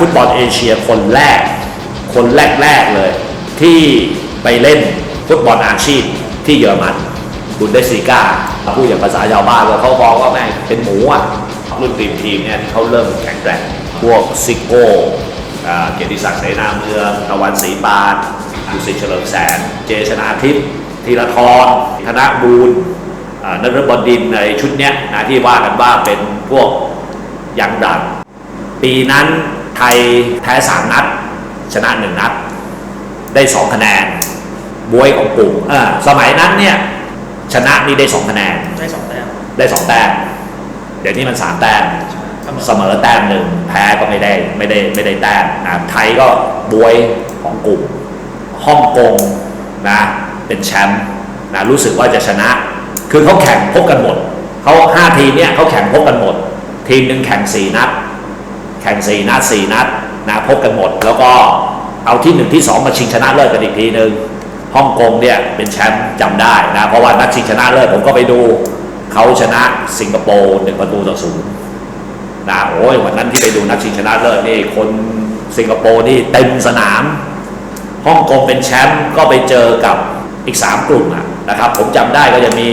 ฟุตบอลเอเชียคนแรก คนแรก ๆ เลย ที่ไปเล่นฟุตบอลอาชีพที่เยอรมันบุนเดสลีกาพูดอย่างภาษาชาวบ้านเลยเขาบอกว่าแม่งเป็นหมูอะรุ่นทีมทีมเนี่ยที่เขาเริ่มแข็งแกร่งพวกซิโก้เกียรติศักดิ์เสนาเมืองตะวันศรีปานดุสิตเฉลิมแสน เจชนาทิพย์ธีรทรธนบูรณ์นฤบดินในชุดเนี้ยนะที่ว่ากันว่าเป็นพวกยังดังปีนั้น ไทยแพ้สามนัด ชนะหนึ่งนัด ได้สองคะแนนบวยของกลุ่มเออสมัยนั้นเนี่ย ชนะนี่ได้สองคะแนน ได้สองแต้มได้สองแต้มเดี๋ยวนี้มันสามแต้มเสมอเสมอแต้มหนึ่งแพ้ก็ไม่ได้ไม่ได้ไม่ได้แต้มอ่าไทยก็บวยของกลุ่มฮ่องกงนะเป็นแชมป์นะรู้สึกว่าจะชนะ คือเขาแข่งพบกันหมดเขาห้าทีมเนี่ยเขาแข่งพบกันหมด ทีมหนึ่งแข่งสี่นัด แข่งสี่นัดสี่นัดนะพบกันหมด แล้วก็เอาที่หนึ่งที่สองมาชิงชนะเลิศกันอีกทีหนึ่งฮ่องกงเนี่ยเป็นแชมป์จำได้นะเพราะว่านัดชิงชนะเลิศผมก็ไปดูเขาชนะสิงคโปร์หนึ่งประตูต่อศูนย์นะโอ้ยวันนั้นที่ไปดูนัดชิงชนะเลิศนี่คนสิงคโปร์นี่เต็มสนามฮ่องกงเป็นแชมป์ก็ไปเจอกับอีก 3 กลุ่มนะครับ ผมจำได้ก็จะมี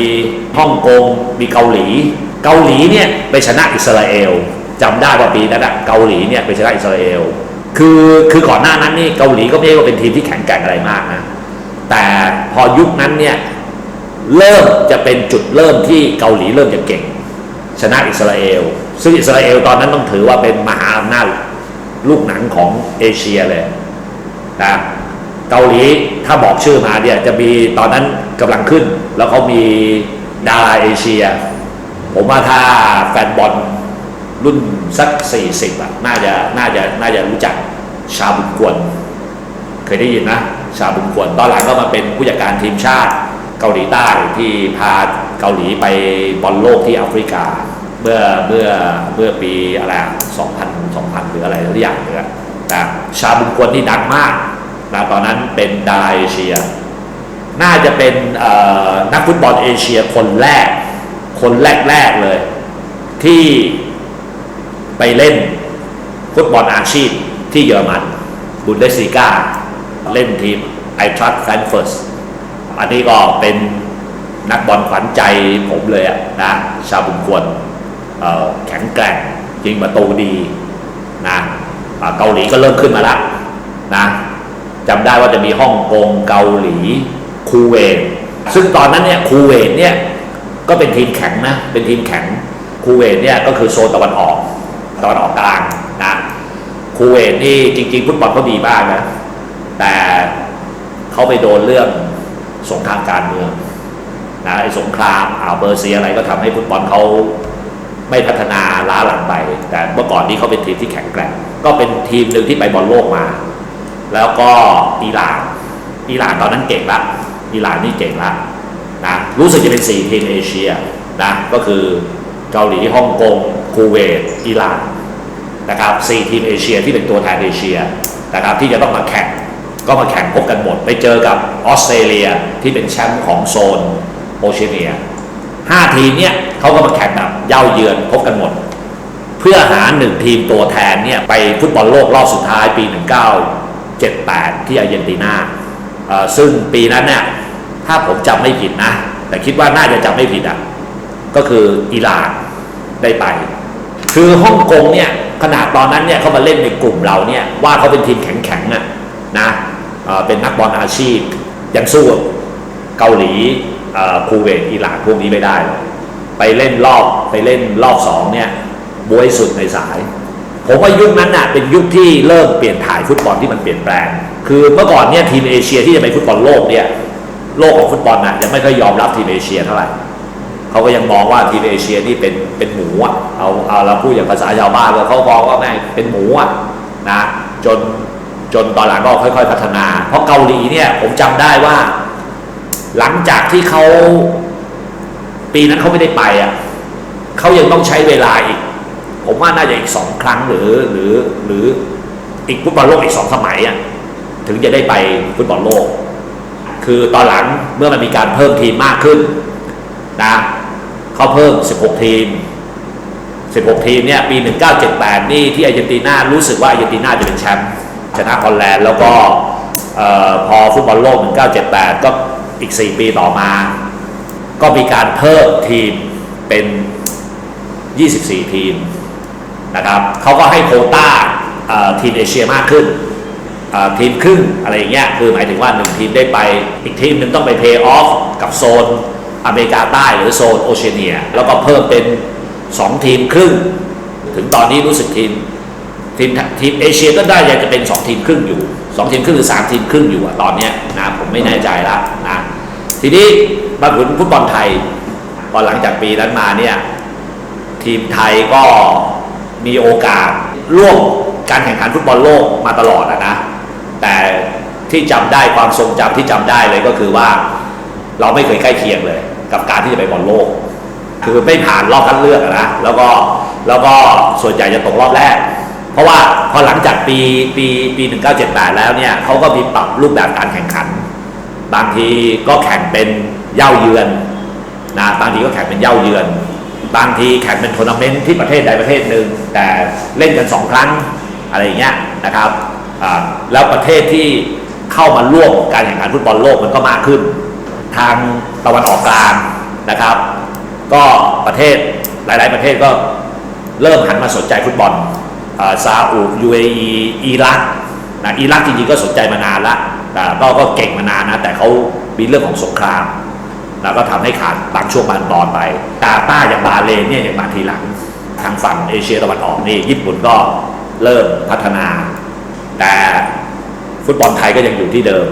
ฮ่องกงมีเกาหลี เกาหลีเนี่ยไปชนะอิสราเอล จำได้ว่าปีนั้นอะเกาหลีเนี่ยไปชนะอิสราเอลคือคือก่อนหน้านั้นนี่เกาหลีก็ไม่ได้ว่าเป็นทีมที่แข็งแกร่งอะไรมากนะแต่พอยุคนั้นเนี่ยเริ่มจะเป็นจุดเริ่มที่เกาหลีเริ่มจะเก่ง ชนะอิสราเอลซึ่งอิสราเอลตอนนั้นต้องถือว่าเป็นมหาอำนาจลูกหนังของเอเชียเลยนะเกาหลีถ้าบอกชื่อมาเนี่ยจะมีตอนนั้นกำลังขึ้น แล้วเขามีดาราเอเชีย ผมว่าถ้าแฟนบอล รุ่นสัก40อะน่าจะน่าจะน่าจะรู้จักชาบุญกวน เคยได้ยินนะ ชาบุญกวนตอนหลังก็มาเป็นผู้จัดการทีมชาติเกาหลีใต้ที่พาเกาหลีไปบอลโลกที่แอฟริกา เมื่อเมื่อเมื่อปีอะไร2000 2000หรืออะไรทุกออย่างเนี่ยนะชาบุญกวนนี่ดังมากนะตอนนั้นเป็นดาราเอเชีย น่าจะเป็นนักฟุตบอลเอเชียคนแรก คนแรกๆเลย ที่ ไปเล่นฟุตบอลอาชีพที่เยอรมันบุนเดสลีกาเล่นทีมไอทรัสแฟนเฟิร์สอันนี้ก็เป็นนักบอลขวัญใจผมเลยอะนะชาบุญควรแข็งแกร่งยิงประตูดีนะเกาหลีก็เริ่มขึ้นมาล้วนะจำได้ว่าจะมีฮ่องกงเกาหลีคูเวตซึ่งตอนนั้นเนี่ยคูเวตเนี่ยก็เป็นทีมแข็งนะเป็นทีมแข็งคูเวตเนี่ยก็คือโซนตะวันออก ตะวันออกกลางนะคูเวตนี่จริง ๆ ฟุตบอลเขาดีมากนะ แต่เขาไปโดนเรื่องสงครามการเมืองนะไอ้สงครามอ่าวเบอร์เซียอะไรก็ทำให้ฟุตบอลเขาไม่พัฒนาล้าหลังไป แต่เมื่อก่อนนี้เขาเป็นทีมที่แข็งแกร่ง ก็เป็นทีมหนึ่งที่ไปบอลโลกมา แล้วก็อิหร่านอิหร่านตอนนั้นเก่งละอิหร่านนี่เก่งละนะรู้สึกจะเป็น4ทีมเอเชียนะก็คือ เกาหลีฮ่องกงคูเวตอิหร่านนะครับ4ทีมเอเชียที่เป็นตัวแทนเอเชียนะครับที่จะต้องมาแข่งก็มาแข่งพบกันหมด ไปเจอกับออสเตรเลียที่เป็นแชมป์ของโซนโอเชียเนียห้าทีมเนี่ยเขาก็มาแข่งแบบเย่าเยือนพบกันหมด เพื่อหาหนึ่งทีมตัวแทนเนี่ยไปฟุตบอลโลกรอบสุดท้ายปี 1978 ที่อาร์เจนตินาซึ่งปีนั้นเนี่ยถ้าผมจำไม่ผิดนะ แต่คิดว่าน่าจะจำไม่ผิดอะก็คืออิหร่าน ได้ไป คือฮ่องกงเนี่ยขนาดตอนนั้นเนี่ยเขามาเล่นในกลุ่มเราเนี่ยว่าเขาเป็นทีมแข็งๆอะนะเเป็นนักบอลอาชีพยังสู้เกาหลีเอ่อคูเวตอิหร่านพวกนี้ไม่ได้เลยไปเล่นรอบไปเล่นรอบสองเนี่ยบวยสุดในสาย ผมว่ายุคนั้นน่ะเป็นยุคที่เริ่มเปลี่ยนถ่ายฟุตบอลที่มันเปลี่ยนแปลง คือเมื่อก่อนเนี่ยทีมเอเชียที่จะไปฟุตบอลโลกเนี่ยโลกของฟุตบอลน่ะยังไม่ค่อยยอมรับทีมเอเชียเท่าไหร่ เขาก็ยังมองว่าทีมเอเชียนี่เป็นเป็นหมูอะเอาเอาเราพูดอย่างภาษาชาวบ้านเลยเขามองว่าแม่งเป็นหมูอะนะจนจนตอนหลังก็ค่อยๆพัฒนา เพราะเกาหลีเนี่ยผมจำได้ว่า หลังจากที่เขาปีนั้นเขาไม่ได้ไปอะเขายังต้องใช้เวลาอีก ผมว่าน่าจะอีกสองครั้งหรือหรือหรืออีกฟุตบอลโลกอีกสองสมัยอะถึงจะได้ไปฟุตบอลโลก คือตอนหลังเมื่อมันมีการเพิ่มทีมมากขึ้นนะ เขาเพิ่ม 16 ทีม 16 ทีมเนี่ยปี 1978 นี่ที่อาร์เจนตินารู้สึกว่าอาร์เจนตินาจะเป็นแชมป์ชนะฮอลแลนด์แล้วก็พอฟุตบอลโลก 1978 ก็อีก 4 ปีต่อมา ก็มีการเพิ่มทีมเป็น 24 ทีมนะครับเขาก็ให้โคต้าทีมเอเชียมากขึ้นทีมครึ่งอะไรอย่างเงี้ยคือหมายถึงว่า1ทีมได้ไปอีกทีมหนึ่งต้องไปเพย์ออฟกับโซน อเมริกาใต้หรือโซนโอเชียเนีย แล้วก็เพิ่มเป็น 2 ทีมครึ่ง ถึงตอนนี้รู้สึกทีมทีมทีมเอเชียก็ได้ยังจะเป็น 2 ทีมครึ่งอยู่ 2 ทีมครึ่งหรือ 3 ทีมครึ่งอยู่อะตอนนี้นะผมไม่แน่ใจละนะทีนี้มาถึงฟุตบอลไทยพอหลังจากปีนั้นมาเนี่ยทีมไทยก็มีโอกาสร่วมการแข่งขันฟุตบอลโลกมาตลอดอะนะ แต่ที่จำได้ความทรงจำที่จำได้เลยก็คือว่า เราไม่เคยใกล้เคียงเลย กับการที่จะไปบอลโลก คือไม่ผ่านรอบคัดเลือกนะแล้วก็แล้วก็ส่วนใหญ่จะตกรอบแรก เพราะว่าพอหลังจากปีปีปี 1978 แล้วเนี่ยเขาก็มีปรับรูปแบบการแข่งขัน บางทีก็แข่งเป็นเย่าเยือนนะบางทีก็แข่งเป็นเย่าเยือน บางทีแข่งเป็นทัวร์นาเมนต์ที่ประเทศใดประเทศหนึ่งแต่เล่นกันสองครั้งอะไรอย่างเงี้ยนะครับแล้วประเทศที่เข้ามาร่วมการแข่งขันฟุตบอลโลกมันก็มากขึ้น ทางตะวันออกกลางนะครับ ก็ประเทศหลาย ๆ ประเทศก็เริ่มหันมาสนใจฟุตบอลซาอุ UAE อิรักนะอิรักจริง ๆ ก็สนใจมานานละแต่ก็ก็เก่งมานานนะ แต่เขามีเรื่องของสงคราม แล้วก็ทำให้ขาดบางช่วงบางตอนไปกาตาอย่างบาเรนเนี่ยอย่างมาทีหลัง ทางฝั่งเอเชียตะวันออกนี่ญี่ปุ่นก็เริ่มพัฒนา แต่ฟุตบอลไทยก็ยังอยู่ที่เดิม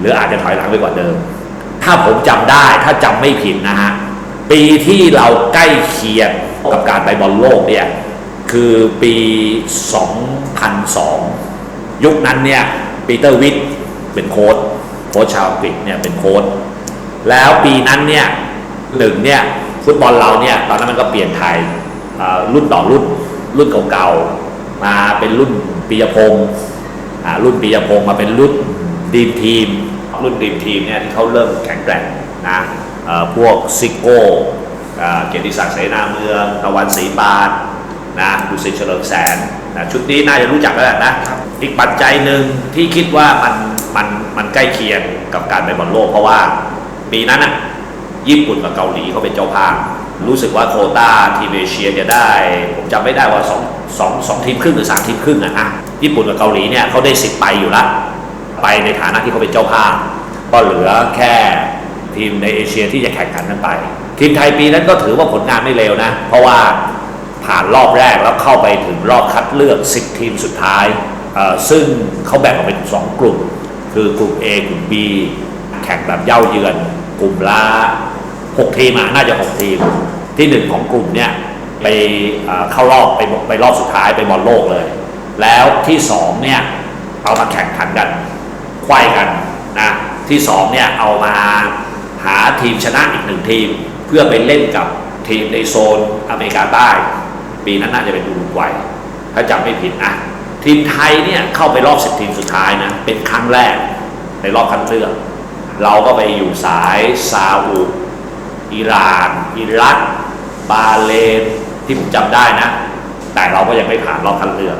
หรืออาจจะถอยหลังไปกว่าเดิม ถ้าผมจำได้ถ้าจำไม่ผิดนะฮะ ปีที่เราใกล้เคียงกับการไปบอลโลกเนี่ย คือปี 2002 ยุคนั้นเนี่ยปีเตอร์วิทเป็นโค้ชโค้ชชาวอังกฤษเนี่ยเป็นโค้ชแล้วปีนั้นเนี่ยหนึ่งเนี่ยฟุตบอลเราเนี่ยตอนนั้นมันก็เปลี่ยนไทยอ่ารุ่นต่อรุ่น รุ่นเก่าๆมาเป็นรุ่นปียพงศ์อ่ารุ่นปียพงศ์มาเป็นรุ่นดีมทีม รุ่นดีมทีมเนี่ยที่เขาเริ่มแข็งแกร่งนะเอ่อพวกซิโก้อ่าเกียรติศักดิ์เสนาเมืองตะวันศรีปานนะดุสิตเฉลิมแสนนะชุดนี้น่าจะรู้จักแล้วแหละนะอีกปัจจัยหนึ่งที่คิดว่ามันมันมันใกล้เคียงกับการไปบอลโลกเพราะว่าปีนั้นอะญี่ปุ่นกับเกาหลีเขาเป็นเจ้าภาพรู้สึกว่าโควต้าทีมเอเชียจะได้ ผมจำไม่ได้ว่าสองสองสองทีมครึ่งหรือสามทีมครึ่งอะนะญี่ปุ่นกับเกาหลีเนี่ยเขาได้สิทธิ์ไปอยู่ละ ไปในฐานะที่เขาเป็นเจ้าภาพก็เหลือแค่ทีมในเอเชียที่จะแข่งขันกันไป ทีมไทยปีนั้นก็ถือว่าผลงานไม่เลวนะ เพราะว่าผ่านรอบแรกแล้วเข้าไปถึงรอบคัดเลือก 10 ทีมสุดท้าย ซึ่งเขาแบ่งออกเป็น 2 กลุ่ม คือกลุ่ม A กลุ่ม B แข่งแบบเย่าเยือน กลุ่มละ6ทีมอะน่าจะ 6 ทีม ที่หนึ่งของกลุ่มเนี่ยไปเข้ารอบไปไปรอบสุดท้ายไปบอลโลกเลย แล้วที่สองเนี่ยเอามาแข่งขันกัน ไขว้กันนะที่สองเนี่ยเอามาหาทีมชนะอีกหนึ่งทีม เพื่อไปเล่นกับทีมในโซนอเมริกาใต้ ปีนั้นน่าจะเป็นอุรุกวัยถ้าจำไม่ผิดนะทีมไทยเนี่ยเข้าไปรอบสิบทีมสุดท้ายนะเป็นครั้งแรกในรอบคัดเลือกเราก็ไปอยู่สายซาอุอิหร่าน อิรักบาเรนที่ผมจำได้นะ แต่เราก็ยังไม่ผ่านรอบคัดเลือก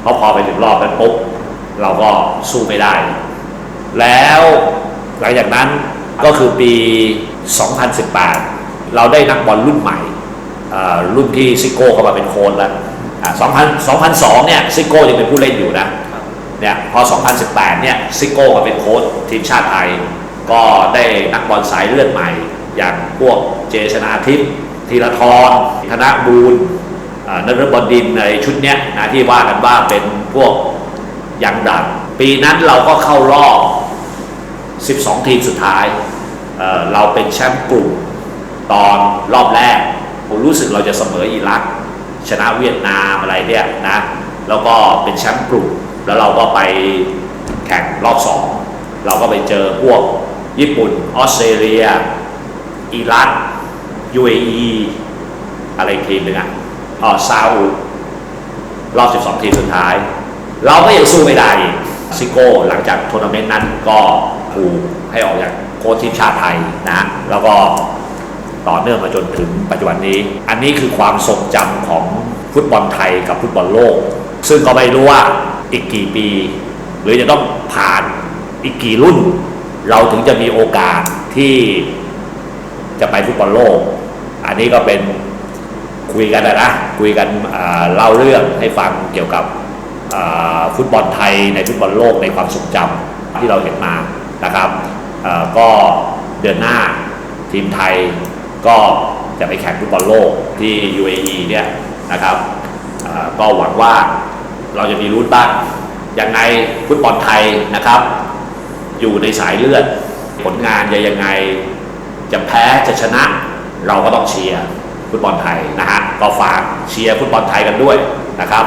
เพราะพอไปถึงรอบนั้นปุ๊บเราก็สู้ไม่ได้ แล้วหลังจากนั้นก็คือปี 2018 เราได้นักบอลรุ่นใหม่ รุ่นที่ซิโก้เข้ามาเป็นโค้ชแล้ว2000 2002 เนี่ยซิโก้ยังเป็นผู้เล่นอยู่นะ เนี่ยพอ 2018 เนี่ยซิโก้มาเป็นโค้ชทีมชาติไทย ก็ได้นักบอลสายเลือดใหม่ อย่างพวกเจชนาทิพย์ธีรทรธนบูรณ์นฤบดินในชุดเนี้ยนะที่ว่ากันว่าเป็นพวกยังดันปีนั้นเราก็เข้ารอบ 12 ทีมสุดท้ายเเราเป็นแชมป์กลุ่มตอนรอบแรก ผมรู้สึกเราจะเสมออิรัก ชนะเวียดนามอะไรเนี่ยนะ แล้วก็เป็นแชมป์กลุ่มแล้วเราก็ไปแข่งรอบสองเราก็ไปเจอพวกญี่ปุ่น ออสเตรเลีย อิรัก UAE อะไรทีมหนึ่งอะอ๋อซาอุรอบ 12 ทีมสุดท้าย เราก็ยังสู้ไม่ได้ซิโก้หลังจากทัวร์นาเมนต์นั้นก็ ถูกให้ออกจากโค้ชทีมชาติไทยนะ แล้วก็ต่อเนื่องมาจนถึงปัจจุบันนี้ อันนี้คือความทรงจำของฟุตบอลไทยกับฟุตบอลโลก ซึ่งก็ไม่รู้ว่าอีกกี่ปี หรือจะต้องผ่านอีกกี่รุ่น เราถึงจะมีโอกาสที่จะไปฟุตบอลโลก อันนี้ก็เป็นคุยกันนะ คุยกันเล่าเรื่องให้ฟังเกี่ยวกับฟุตบอลไทยในฟุตบอลโลกในความทรงจำที่เราเห็นมา นะครับก็เดือนหน้าทีมไทยก็จะไปแข่งฟุตบอลโลกที่ UAE เนี่ยนะครับก็หวังว่าเราจะมีรุ่นบ้างยังไงฟุตบอลไทยนะครับ อยู่ในสายเลือด ผลงานจะยังไงจะแพ้จะชนะ เราก็ต้องเชียร์ฟุตบอลไทยนะฮะก็ฝากเชียร์ฟุตบอลไทยกันด้วยนะครับ